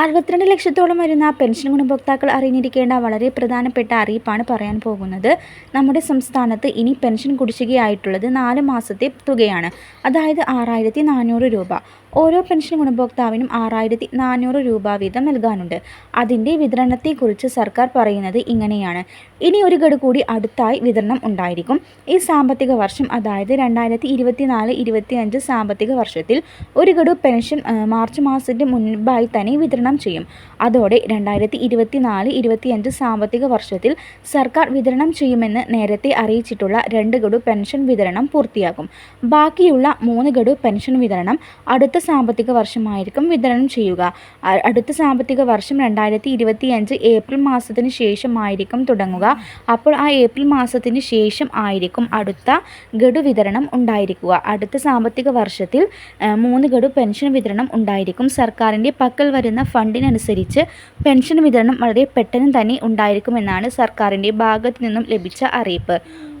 അറുപത്തിരണ്ട് ലക്ഷത്തോളം വരുന്ന പെൻഷൻ ഗുണഭോക്താക്കൾ അറിഞ്ഞിരിക്കേണ്ട വളരെ പ്രധാനപ്പെട്ട അറിയിപ്പാണ് പറയാൻ പോകുന്നത്. നമ്മുടെ സംസ്ഥാനത്ത് ഇനി പെൻഷൻ കുടിശ്ശികയായിട്ടുള്ളത് നാല് മാസത്തെ തുകയാണ്. അതായത് ആറായിരത്തി നാനൂറ് രൂപ. ഓരോ പെൻഷൻ ഗുണഭോക്താവിനും ആറായിരത്തി നാനൂറ് രൂപ വീതം നൽകാനുണ്ട്. അതിന്റെ വിതരണത്തെക്കുറിച്ച് സർക്കാർ പറയുന്നത് ഇങ്ങനെയാണ്. ഇനി ഒരു ഗഡു കൂടി അടുത്തായി വിതരണം ഉണ്ടായിരിക്കും. ഈ സാമ്പത്തിക വർഷം അതായത് രണ്ടായിരത്തി ഇരുപത്തി നാല് ഇരുപത്തി അഞ്ച് സാമ്പത്തിക വർഷത്തിൽ ഒരു ഗഡു പെൻഷൻ മാർച്ച് മാസത്തിന്റെ മുൻപായി തന്നെ വിതരണം ചെയ്യും. അതോടെ രണ്ടായിരത്തി ഇരുപത്തി നാല് ഇരുപത്തിയഞ്ച് സാമ്പത്തിക വർഷത്തിൽ സർക്കാർ വിതരണം ചെയ്യുമെന്ന് നേരത്തെ അറിയിച്ചിട്ടുള്ള രണ്ട് ഗഡു പെൻഷൻ വിതരണം പൂർത്തിയാകും ബാക്കിയുള്ള മൂന്ന് ഗഡു പെൻഷൻ വിതരണം അടുത്ത സാമ്പത്തിക വർഷമായിരിക്കും വിതരണം ചെയ്യുക. അടുത്ത സാമ്പത്തിക വർഷം രണ്ടായിരത്തി ഇരുപത്തിയഞ്ച് ഏപ്രിൽ മാസത്തിന് ശേഷമായിരിക്കും തുടങ്ങുക. അപ്പോൾ ആ ഏപ്രിൽ മാസത്തിന് ശേഷം ആയിരിക്കും അടുത്ത ഗഡു വിതരണം ഉണ്ടായിരിക്കുക. അടുത്ത സാമ്പത്തിക വർഷത്തിൽ മൂന്ന് ഗഡു പെൻഷൻ വിതരണം ഉണ്ടായിരിക്കും. സർക്കാരിന്റെ പക്കൽ വരുന്ന ഫണ്ടിനനുസരിച്ച് പെൻഷൻ വിതരണം വളരെ പെട്ടെന്ന് തന്നെ ഉണ്ടായിരിക്കുമെന്നാണ് സർക്കാരിന്റെ ഭാഗത്തു നിന്നും ലഭിച്ച അറിയിപ്പ്.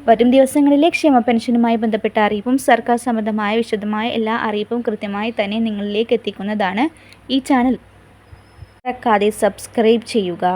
വരും ദിവസങ്ങളിലെ ക്ഷേമ പെൻഷനുമായി ബന്ധപ്പെട്ട അറിയിപ്പും സർക്കാർ സംബന്ധമായ വിശദമായ എല്ലാ അറിയിപ്പും കൃത്യമായി തന്നെ നിങ്ങളിലേക്ക് എത്തിക്കുന്നതാണ് ഈ ചാനൽ. മറക്കാതെ സബ്സ്ക്രൈബ് ചെയ്യുക.